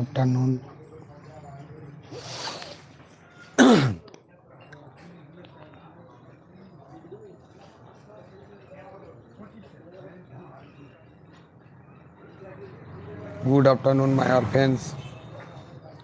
Afternoon. Good afternoon my R friends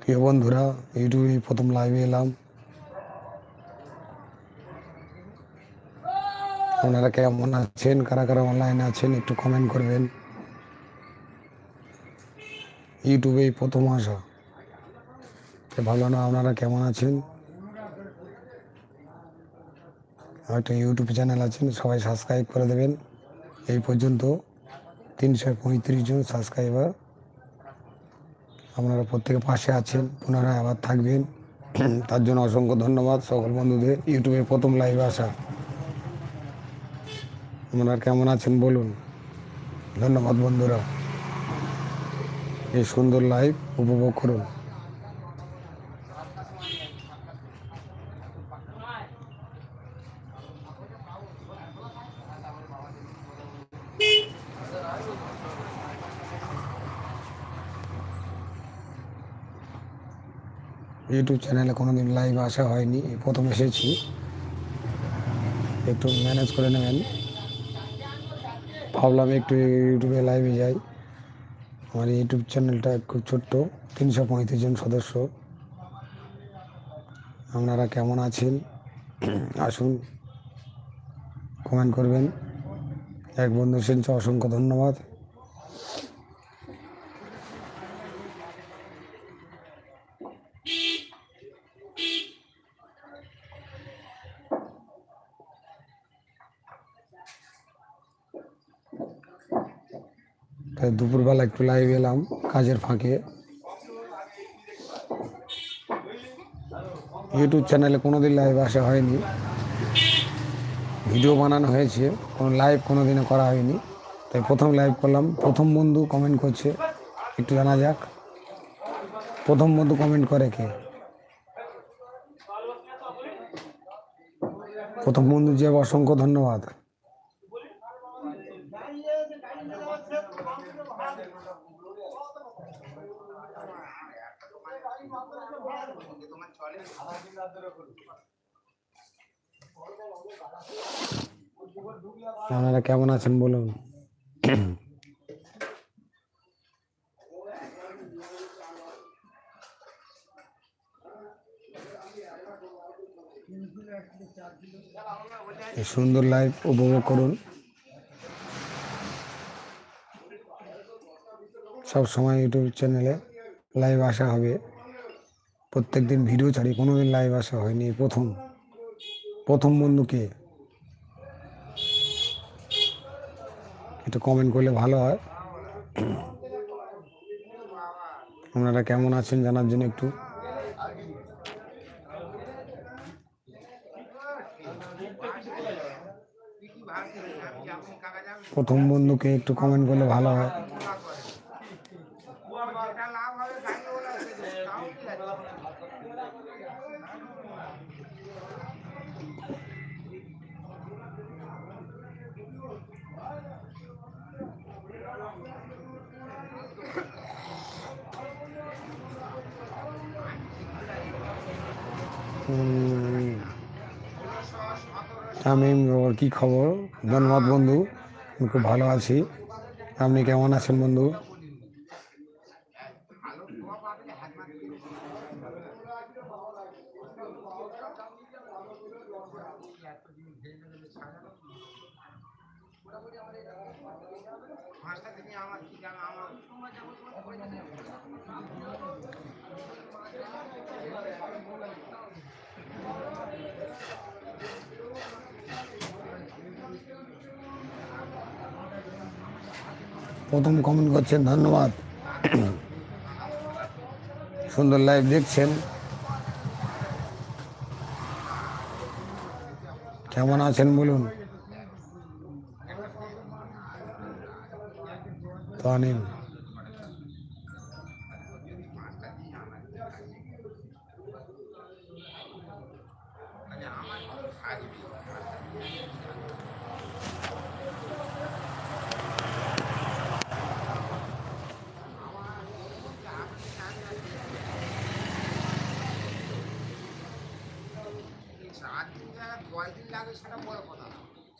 প্রিয় বন্ধুরা? ইউটিউবে প্রথম লাইভে এলাম। আপনারা কেমন আছেন? কারা কারা অনলাইনে আছেন একটু কমেন্ট করবেন। ইউটিউবে এই প্রথম আসা। ভালো না, আপনারা কেমন আছেন? একটা ইউটিউব চ্যানেল আছেন সবাই সাবস্ক্রাইব করে দেবেন। এই পর্যন্ত তিনশো পঁয়ত্রিশ জন সাবস্ক্রাইবার আপনারা প্রত্যেকে পাশে আছেন, পুনরায় আবার থাকবেন। তার জন্য অসংখ্য ধন্যবাদ সকল বন্ধুদের, ইউটিউবে প্রথম লাইভ আসা। আপনারা কেমন আছেন বলুন। ধন্যবাদ বন্ধুরা। এই সুন্দর লাইভ উপভোগ করুন। ইউটিউব চ্যানেলে কোনোদিন লাইভ আসা হয়নি প্রথম এসেছি। একটু ম্যানেজ করে নেবেন। ভাবলাম একটু ইউটিউবে লাইভে যাই। আমার ইউটিউব চ্যানেলটা খুব ছোট্ট, তিনশো পঁয়ত্রিশ জন সদস্য। আপনারা কেমন আছেন? আসুন কমেন্ট করবেন। এক বন্ধু শুনছে অসংখ্য ধন্যবাদ। তাই দুপুরবেলা একটু লাইভ এলাম, কাজের ফাঁকে। ইউটিউব চ্যানেলে কোনো দিন লাইভ আসা হয়নি। ভিডিও বানানো হয়েছে, কোনো লাইভ কোনো দিনে করা হয়নি। তাই প্রথম লাইভ করলাম। প্রথম বন্ধু কমেন্ট করছে, একটু জানা যাক। প্রথম বন্ধু কমেন্ট করে কে? প্রথম বন্ধু যে, অসংখ্য ধন্যবাদ। আপনারা কেমন আছেন বলুন? সুন্দর লাইভ উপভোগ করুন। সব সময় ইউটিউব চ্যানেলে লাইভ আসা হবে। প্রত্যেক দিন ভিডিও ছাড়ি কোনো দিন লাইভ আসা হয়নি, প্রথম। প্রথম বন্ধুকে একটু কমেন্ট করলে ভালো হয়। আপনারা কেমন আছেন জানার জন্য একটু। প্রথম বন্ধুকে একটু কমেন্ট করলে ভালো হয়। আমি ওর কী খবর? ধন্যবাদ বন্ধু। আমি খুব ভালো আছি। আপনি কেমন আছেন বন্ধু? প্রথম কমেন্ট করছেন ধন্যবাদ। সুন্দর লাইভ দেখছেন। কেমন আছেন বলুন? الشيطان কয়দিন লাগে সেটা বড়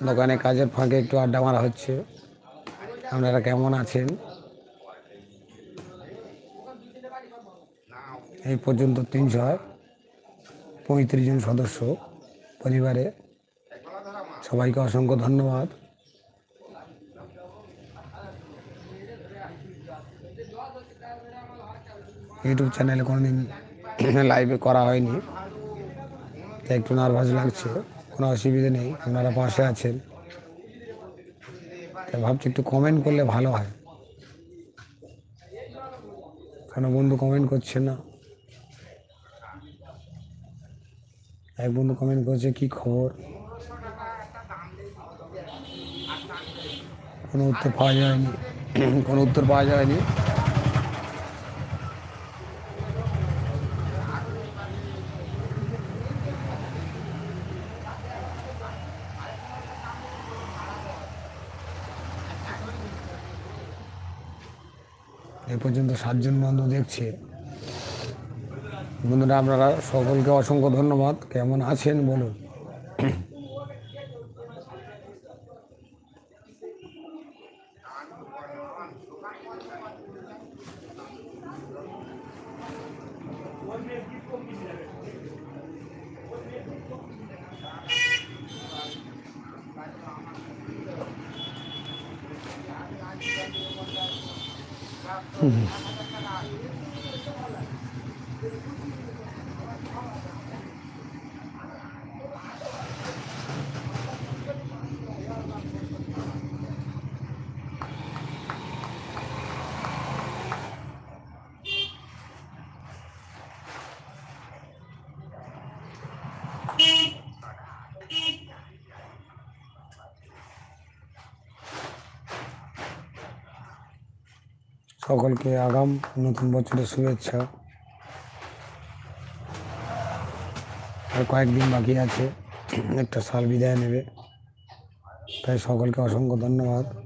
দোকানে কাজের ফাঁকে একটু আড্ডা মারা হচ্ছে। আপনারা কেমন আছেন? এই পর্যন্ত তিনশো পঁয়ত্রিশ জন সদস্য পরিবারে। সবাইকে অসংখ্য ধন্যবাদ। ইউটিউব চ্যানেলে কোনোদিন লাইভে করা হয়নি। তাই একটু নার্ভাস লাগছে। কোনো অসুবিধা নেই আপনারা পাশে আছেন। তাই ভাবছি একটু কমেন্ট করলে ভালো হয়। কেন বন্ধু কমেন্ট করছে না? এক বন্ধু কমেন্ট করছে, কি খবর? কোনো উত্তর পাওয়া যায়নি, কোনো উত্তর পাওয়া যায়নি। এ পর্যন্ত সাতজন বন্ধু দেখছে। বন্ধুরা আপনারা সকলকে অসংখ্য ধন্যবাদ। কেমন আছেন বলুন। 嗯。সকলকে আগাম নতুন বছরের শুভেচ্ছা। আর কয়েকদিন বাকি আছে, একটা সাল বিদায় নেবে। তাই সকলকে অসংখ্য ধন্যবাদ।